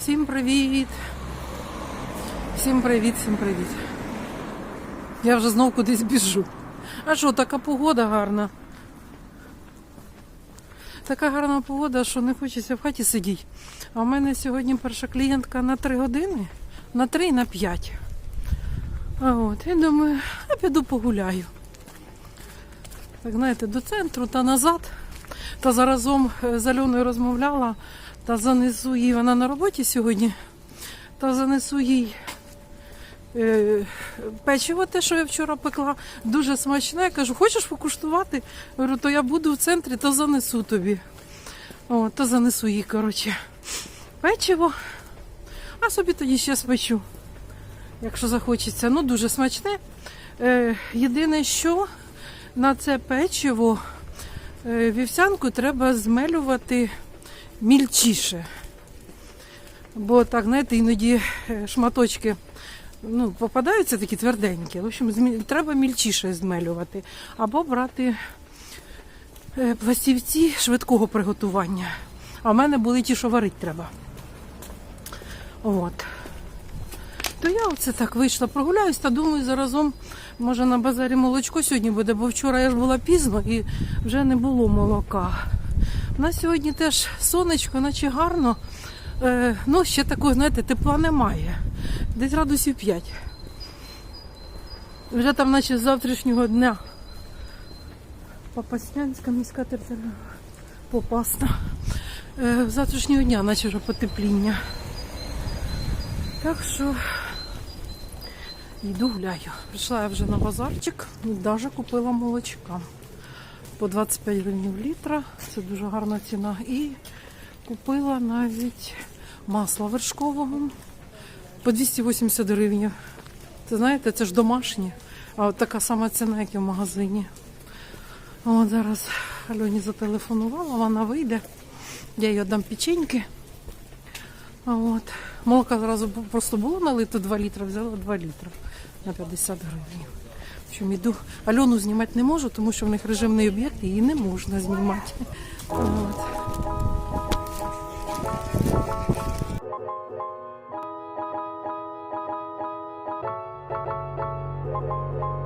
Всім привіт! Всім привіт, всім привіт. Я вже знов кудись біжу. А що, така погода гарна. Така гарна погода, що не хочеться в хаті сидіти. А в мене сьогодні перша клієнтка на 3 години, на 3 і на 5. А от, я думаю, я піду погуляю. Так, знаєте, до центру та назад. Та заразом е, з Альоною розмовляла, та занесу їй, вона на роботі сьогодні, та занесу їй е, печиво, те, що я вчора пекла, дуже смачне. Я кажу, хочеш покуштувати? Говорю, то я буду в центрі, то занесу тобі. О, то занесу їй, коротше, печиво, а собі тоді ще спечу, якщо захочеться. Ну, дуже смачне. Е, єдине, що на це печиво е, вівсянку треба змелювати мільчіше. Бо так, знаєте, іноді е, шматочки ну, попадаються такі тверденькі. В общем, треба мільчіше змелювати. Або брати е, пластівці швидкого приготування. А в мене були ті, що варити треба. От. То я оце так вийшла, прогуляюсь та думаю, заразом, може на базарі молочко сьогодні буде, бо вчора я ж була пізно і вже не було молока. У нас сьогодні теж сонечко, наче гарно. Е, ну, ще такого, знаєте, тепла немає. Десь градусів 5. Вже там, наче з завтрашнього дня. Попаснянська міська територіальна попасна. Е, з завтрашнього дня, наче вже потепління. Так що йду гуляю. Прийшла я вже на базарчик і навіть купила молочка. По 25 гривень літра. Це дуже гарна ціна. І купила навіть масла вершкового по 280 гривень. Це знаєте, це ж домашнє. А от така сама ціна, як і в магазині. От зараз Альоні зателефонувала, вона вийде. Я їй дам печеньки. От. Молока зразу просто було налито 2 літра, взяла 2 літра на 50 гривень. Общем, іду. Альону знімати не можу, тому що в них режимний об'єкт, її не можна знімати. От. Добрий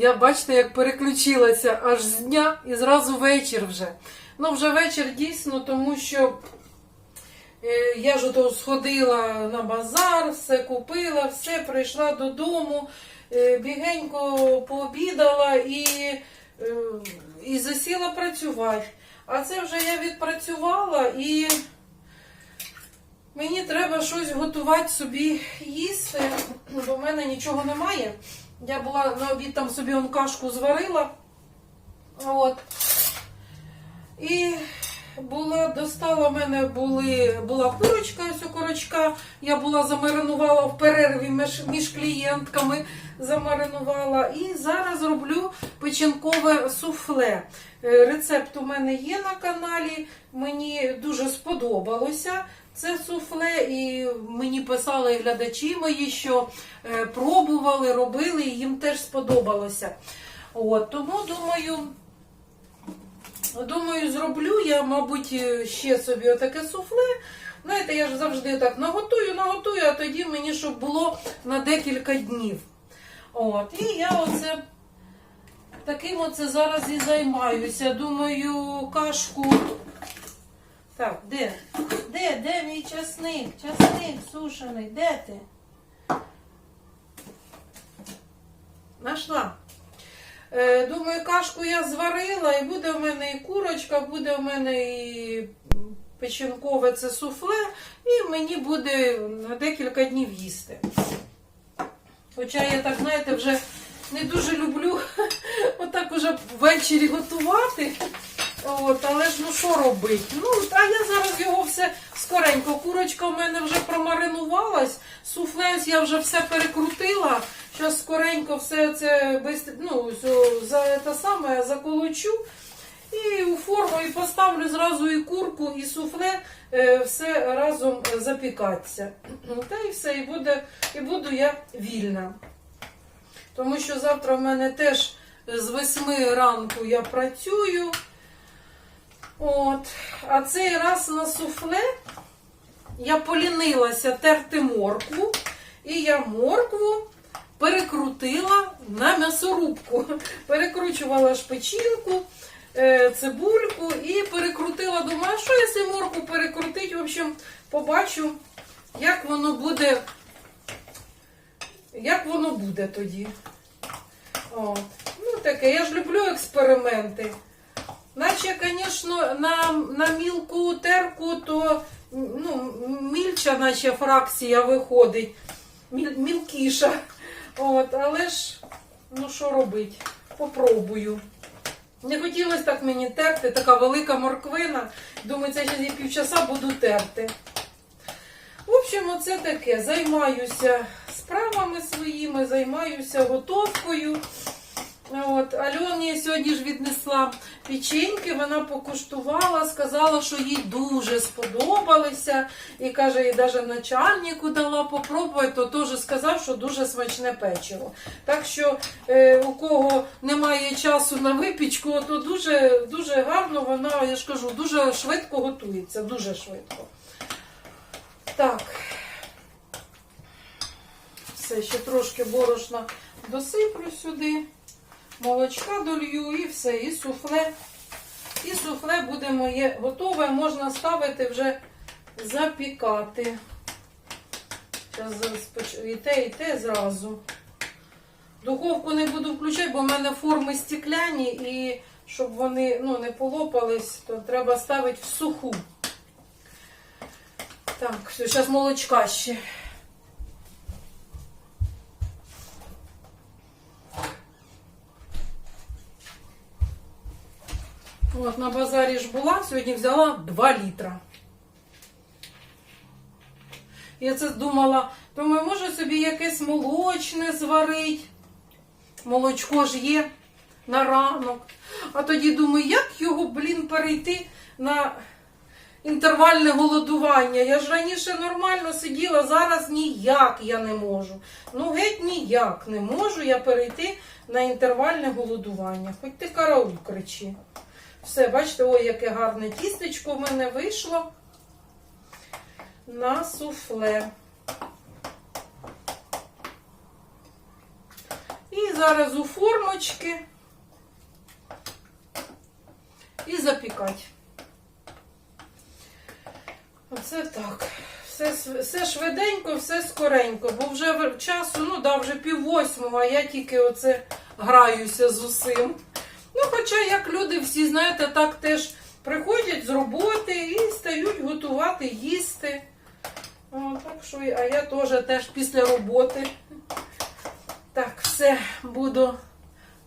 Я бачите, як переключилася аж з дня і зразу вечір вже. Ну, вже вечір дійсно, тому що е, я ж ото сходила на базар, все купила, все, прийшла додому, е, бігенько пообідала і, е, і засіла працювати. А це вже я відпрацювала і. Мені треба щось готувати собі їсти, бо в мене нічого немає. Я була на обід там собі он кашку зварила. От. І була, достала в мене були, була курочка, ось у курочка. Я була замаринувала в перерві між, між клієнтками, замаринувала. І зараз роблю печінкове суфле. Е, Рецепт у мене є на каналі. Мені дуже сподобалося це суфле, і мені писали глядачі мої, що е, пробували, робили, і їм теж сподобалося. От, тому думаю, думаю, зроблю я, мабуть, е, ще собі отаке суфле. Знаєте, я ж завжди так наготую, наготую, а тоді мені щоб було на декілька днів. От, і я оце таким оце зараз і займаюся. Думаю, кашку. Так, де? Де? Де мій часник? Часник сушений, де ти? Нашла. Е, думаю, кашку я зварила, і буде в мене і курочка, буде в мене і печінкове це суфле, і мені буде на декілька днів їсти. Хоча я так, знаєте, вже не дуже люблю отак уже ввечері готувати. От, але ж ну що робити? Ну, а я зараз його все скоренько. Курочка в мене вже промаринувалась, суфле я вже все перекрутила. Зараз скоренько все це ну, за те саме заколочу. І у форму і поставлю зразу і курку, і суфле, е, все разом запікатися. Та і все, і, буде, і буду я вільна. Тому що завтра в мене теж з 8 ранку я працюю. От. А цей раз на суфле я полінилася терти моркву, і я моркву перекрутила на м'ясорубку. Перекручувала шпичинку, е, цибульку і перекрутила. Думаю, а що якщо моркву перекрутить? В общем, побачу, як воно буде. Як воно буде тоді? От. Ну, таке, я ж люблю експерименти. Наче, звісно, на, на мілку терку, то ну, мільча, наче фракція виходить, міль, мілкіша. От, але ж, ну що робити? Попробую. Не хотілося так мені терти, така велика морквина. Думаю, це ще півчаса буду терти. В общем, оце таке. Займаюся справами своїми, займаюся готовкою. От, Альоні сьогодні ж віднесла печеньки, вона покуштувала, сказала, що їй дуже сподобалися. І каже, і навіть начальнику дала попробувати, то теж сказав, що дуже смачне печиво. Так що е, у кого немає часу на випічку, то дуже, дуже гарно вона, я ж кажу, дуже швидко готується, дуже швидко. Так. Все, ще трошки борошна досиплю сюди молочка долью і все, і суфле. І суфле буде моє готове, можна ставити вже запікати. Зараз і те, і те зразу. Духовку не буду включати, бо в мене форми стекляні, і щоб вони ну, не полопались, то треба ставити в суху. Так, все, зараз молочка ще. От на базарі ж була, сьогодні взяла 2 літра. Я це думала, думаю, може собі якесь молочне зварить. Молочко ж є на ранок. А тоді думаю, як його, блін, перейти на інтервальне голодування. Я ж раніше нормально сиділа, зараз ніяк я не можу. Ну, геть ніяк не можу я перейти на інтервальне голодування. Хоч ти караул кричи. Все, бачите, ой, яке гарне тістечко в мене вийшло на суфле. І зараз у формочки і запікати. Оце так. Все, все швиденько, все скоренько, бо вже часу, ну да, вже пів восьмого, а я тільки оце граюся з усім. Ну, хоча, як люди всі, знаєте, так теж приходять з роботи і стають готувати, їсти. О, так що, а я теж теж після роботи. Так, все буду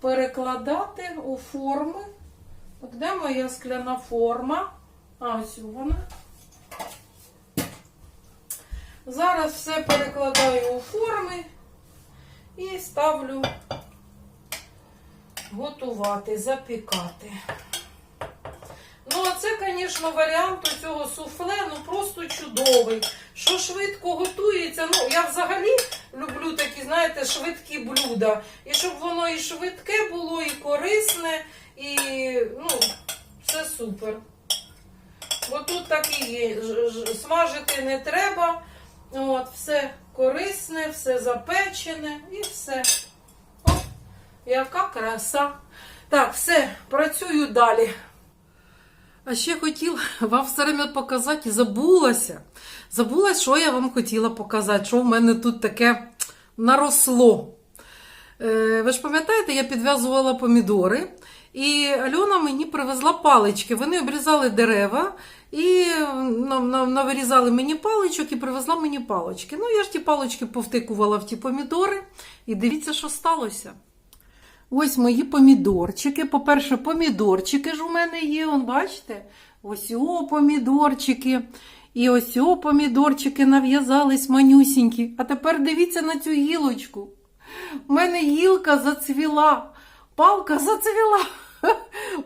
перекладати у форми. От де моя скляна форма? А, ось вона. Зараз все перекладаю у форми і ставлю готувати, запікати. Ну, а це, звісно, варіант цього суфле, ну просто чудовий. Що швидко готується. Ну, я взагалі люблю такі, знаєте, швидкі блюда. І щоб воно і швидке було, і корисне, і ну, все супер. Бо тут так і є. Смажити не треба. От, все корисне, все запечене і все. Яка краса. Так, все, працюю далі. А ще хотіла вам все показати і забулася. Забулася, що я вам хотіла показати, що в мене тут таке наросло. Е, ви ж пам'ятаєте, я підв'язувала помідори, і Альона мені привезла палички. Вони обрізали дерева і нам- навирізали мені паличок і привезла мені палички. Ну, я ж ті палички повтикувала в ті помідори, і дивіться, що сталося. Ось мої помідорчики. По-перше, помідорчики ж у мене є, он, бачите? Ось о помідорчики. І ось о помідорчики нав'язались манюсінькі. А тепер дивіться на цю гілочку. У мене гілка зацвіла, палка зацвіла.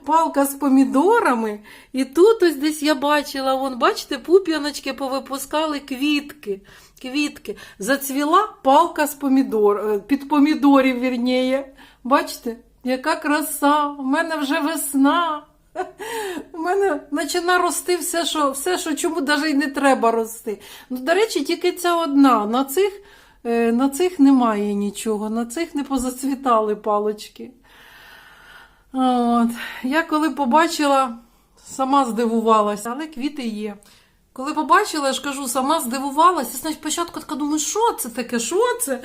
Палка з помідорами. І тут ось десь я бачила, вон, бачите, пуп'яночки повипускали квітки. Квітки. Зацвіла палка з помідор, е, під помідорів, вірніє. Бачите, яка краса! У мене вже весна. У мене починає рости все, що, все, що чому навіть і не треба рости. Ну, до речі, тільки ця одна. На цих, е, на цих немає нічого, на цих не позацвітали палочки. От. Я коли побачила, сама здивувалася, але квіти є. Коли побачила, я ж кажу, сама здивувалася. Значить, спочатку така думаю, що це таке, що це?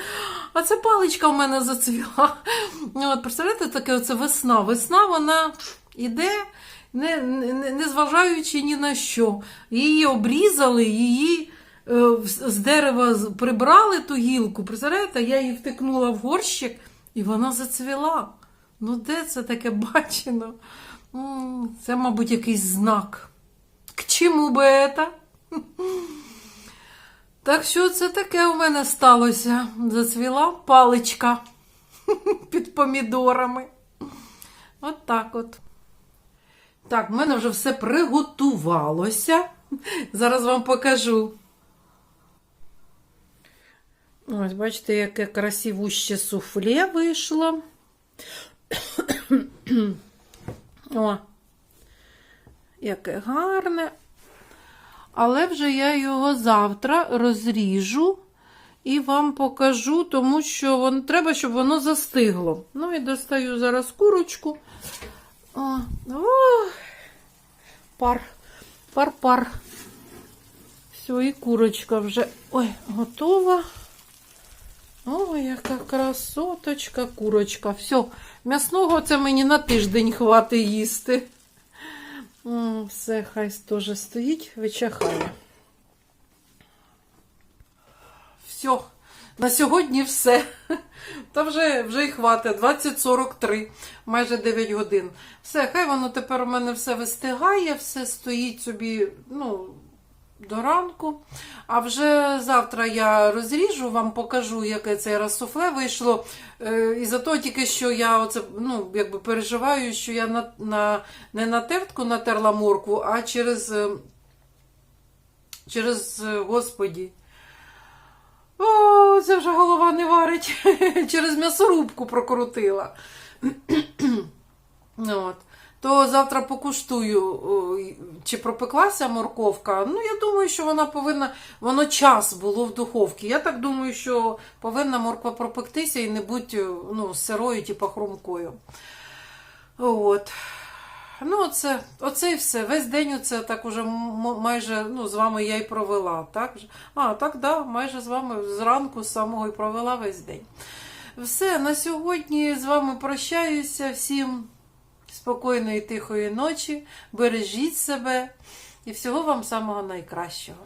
А це паличка в мене зацвіла. От, представляєте, таке оце весна. Весна вона йде, не, не, не зважаючи ні на що. Її обрізали, її е, з дерева прибрали ту гілку. Представляєте, я її втикнула в горщик, і вона зацвіла. Ну, де це таке бачено? Це, мабуть, якийсь знак. К чому би це? Так що це таке у мене сталося? Зацвіла паличка під помідорами. От так от. Так, в мене вже все приготувалося. Зараз вам покажу. Ось, бачите, яке красивуще суфле вийшло. О, яке гарне. Але вже я його завтра розріжу і вам покажу, тому що вон, треба, щоб воно застигло. Ну і достаю зараз курочку. О, о, пар, пар, пар. Все, і курочка вже ой, готова. Ой, яка красоточка, курочка. Все, м'ясного це мені на тиждень хватить їсти. Все, хай теж стоїть, вичахає. Все, на сьогодні все. Та вже, вже й хватить. 20.43, майже 9 годин. Все, хай воно тепер у мене все вистигає, все стоїть собі, ну, до ранку. А вже завтра я розріжу, вам покажу, яке це раз суфле вийшло. Е, І за того тільки, що я оце, ну, якби переживаю, що я на, на, не на тертку натерла моркву, а через, е, через е, Господі. О, це вже голова не варить. Через м'ясорубку прокрутила. От. То завтра покуштую, чи пропеклася морковка. Ну, я думаю, що вона повинна. Воно час було в духовці. Я так думаю, що повинна морква пропектися і не бути ну, сирою, типу хрумкою. От. Ну, оце, оце і все. Весь день оце так уже майже ну, з вами я і провела. Так? А, так, да, майже з вами зранку з самого і провела весь день. Все, на сьогодні з вами прощаюся. Всім спокійної, тихої ночі. Бережіть себе і всього вам самого найкращого.